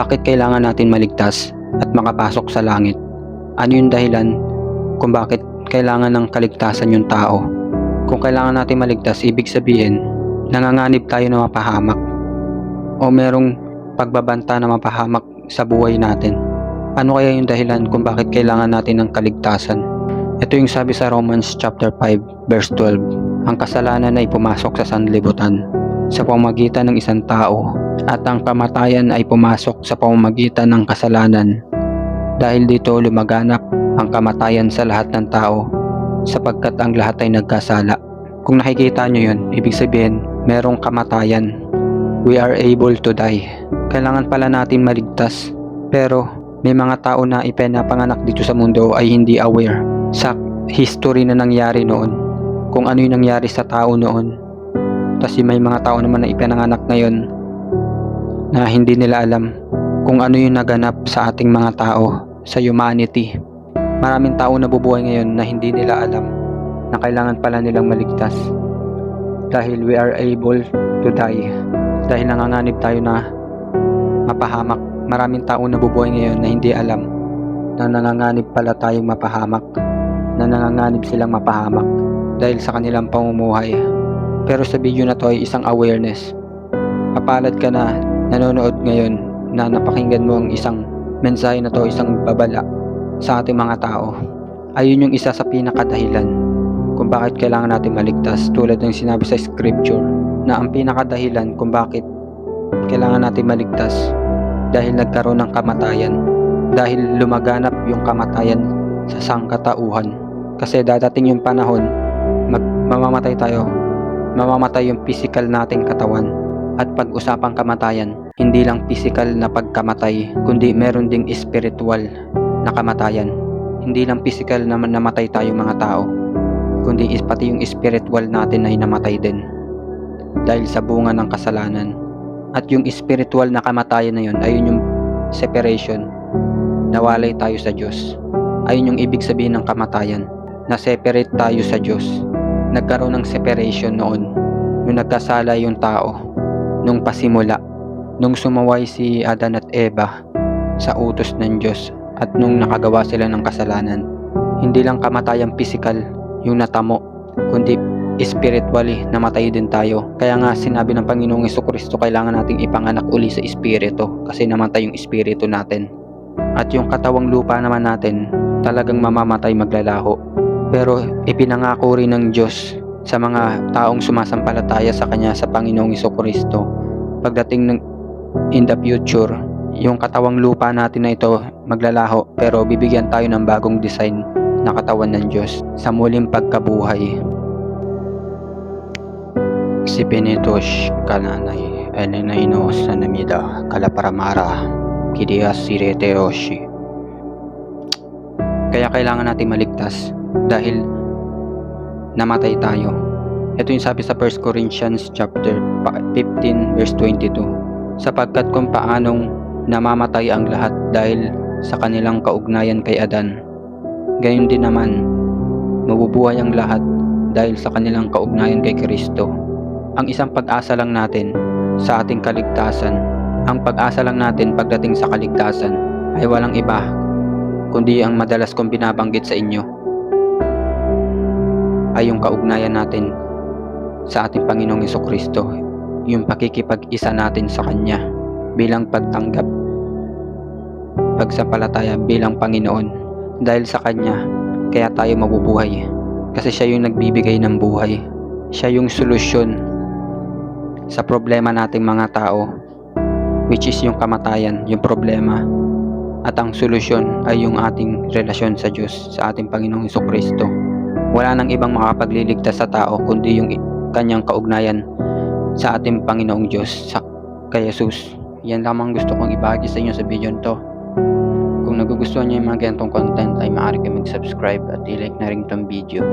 Bakit kailangan natin maligtas at makapasok sa langit? Ano yung dahilan kung bakit kailangan ng kaligtasan yung tao? Kung kailangan natin maligtas, ibig sabihin, nanganganib tayo na mapahamak o merong pagbabanta na mapahamak sa buhay natin. Ano kaya yung dahilan kung bakit kailangan natin ng kaligtasan? Ito yung sabi sa Romans chapter 5 verse 12. Ang kasalanan ay pumasok sa sanlibutan sa pamamagitan ng isang tao at ang kamatayan ay pumasok sa pamamagitan ng kasalanan. Dahil dito lumaganap ang kamatayan sa lahat ng tao sapagkat ang lahat ay nagkasala. Kung nakikita nyo yun, ibig sabihin merong kamatayan. We are able to die. Kailangan pala natin maligtas. Pero may mga tao na ipinapanganak dito sa mundo ay hindi aware sa history na nangyari noon. Kung ano yung nangyari sa tao noon. Kasi may mga tao naman na ipinanganak ngayon na hindi nila alam kung ano yung naganap sa ating mga tao, sa humanity. Maraming tao na bubuhay ngayon na hindi nila alam na kailangan pala nilang maligtas. Dahil we are able to die. Dahil nanganganib tayo na mapahamak. Maraming tao na bubuhay ngayon na hindi alam na nanganganib pala tayong mapahamak. Na nanganganib silang mapahamak dahil sa kanilang pamumuhay. Pero sa video na to ay isang awareness. Papalad ka na nanonood ngayon na napakinggan mo ang isang mensahe na to, isang babala sa ating mga tao. Ayun yung isa sa pinakadahilan kung bakit kailangan natin maligtas tulad ng sinabi sa scripture na ang pinakadahilan kung bakit kailangan natin maligtas dahil nagkaroon ng kamatayan dahil lumaganap yung kamatayan sa sangkatauhan kasi dadating yung panahon mag, mamamatay tayo mamamatay yung physical nating katawan at pag-usapang kamatayan. Hindi lang physical na pagkamatay kundi meron ding spiritual na kamatayan. Hindi lang physical na namatay tayo mga tao kundi is pati yung spiritual natin ay namatay din. Dahil sa bunga ng kasalanan at yung spiritual na kamatayan na yun ayun yung separation. Nawalay tayo sa Diyos. Ayun yung ibig sabihin ng kamatayan na separate tayo sa Diyos nagkaroon ng separation noon nung nagkasala yung tao nung pasimula nung sumaway si Adan at Eva sa utos ng Diyos at nung nakagawa sila ng kasalanan. Hindi lang kamatayang physical yung natamo kundi spiritually namatay din tayo. Kaya nga sinabi ng Panginoong Kristo kailangan nating ipanganak uli sa espiritu kasi namatay yung espiritu natin. At yung katawang lupa naman natin talagang mamamatay maglalaho pero ipinangako rin ng Diyos sa mga taong sumasampalataya sa Kanya sa Panginoong Kristo pagdating ng in the future yung katawang lupa natin na ito maglalaho pero bibigyan tayo ng bagong design na katawan ng Diyos sa muling pagkabuhay. Si Penitos Kananay Enenaino Sanamida Kalaparamara Kidias Sireteoshi. Kaya kailangan natin maligtas dahil namatay tayo. Ito yung sabi sa 1 Corinthians chapter 15 verse 22 sapagkat kung paanong namamatay ang lahat dahil sa kanilang kaugnayan kay Adan gayon din naman mabubuhay ang lahat dahil sa kanilang kaugnayan kay Kristo. Ang isang pag-asa lang natin sa ating kaligtasan ang pag-asa lang natin pagdating sa kaligtasan ay walang iba kundi ang madalas kong binabanggit sa inyo ay yung kaugnayan natin sa ating Panginoong Kristo yung pakikipag-isa natin sa Kanya bilang pagtanggap pagsampalataya bilang Panginoon. Dahil sa Kanya kaya tayo mabubuhay. Kasi siya yung nagbibigay ng buhay. Siya yung solusyon sa problema nating mga tao which is yung kamatayan, yung problema. At ang solusyon ay yung ating relasyon sa Diyos, sa ating Panginoong Kristo. Wala nang ibang makapagliligtas sa tao kundi yung kanyang kaugnayan sa ating Panginoong Diyos, sa kay Jesus. Yan lamang gusto kong ibahagi sa inyo sa video nito. Kung nagugustuhan niyo yung mga ganitong content ay maaari kayo mag-subscribe at i-like na rin itong video.